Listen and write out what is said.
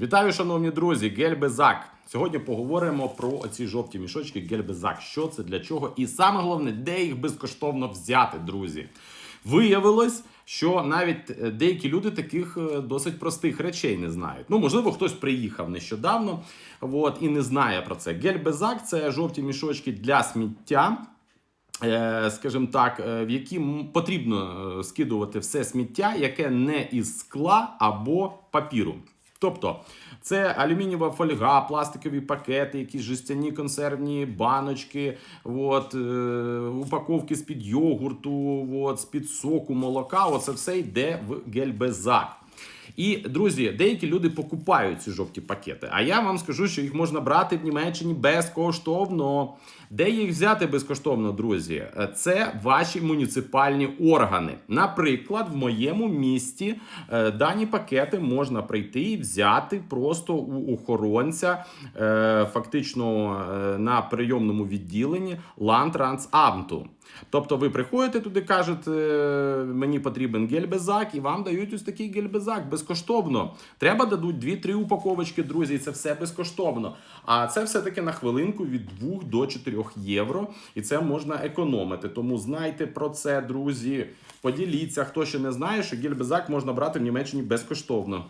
Вітаю, шановні друзі, гельбезак. Сьогодні поговоримо про ці жовті мішочки гельбезак. Що це для чого? І саме головне, де їх безкоштовно взяти, друзі. Виявилось, що навіть е, деякі люди таких е, досить простих речей не знають. Ну, можливо, хтось приїхав нещодавно от, і не знає про це. Гельбезак це жовті мішочки для сміття. Е, Скажімо так, в які потрібно скидувати все сміття, яке не із скла або папіру. Тобто це алюмінієва фольга, пластикові пакети, якісь жестяні консервні баночки, от, е, упаковки з-під йогурту, з-під соку, молока. Оце все йде в гельбезак. І друзі, деякі люди покупають ці жовті пакети. А я вам скажу, що їх можна брати в Німеччині безкоштовно. Де їх взяти безкоштовно, друзі? Це ваші муніципальні органи. Наприклад, в моєму місті е, дані пакети можна прийти і взяти просто у охоронця, е, фактично е, на прийомному відділенні Лантрансамту. Тобто ви приходите туди, кажете, «Е, мені потрібен гельбезак, і вам дають ось такий гельбезак безкоштовно. Треба дадуть 2-3 упаковочки, друзі, і це все безкоштовно. А це все-таки на хвилинку від 2 до 4 євро, і це можна економити. Тому знайте про це, друзі. Поділіться, хто ще не знає, що гільбезак можна брати в Німеччині безкоштовно.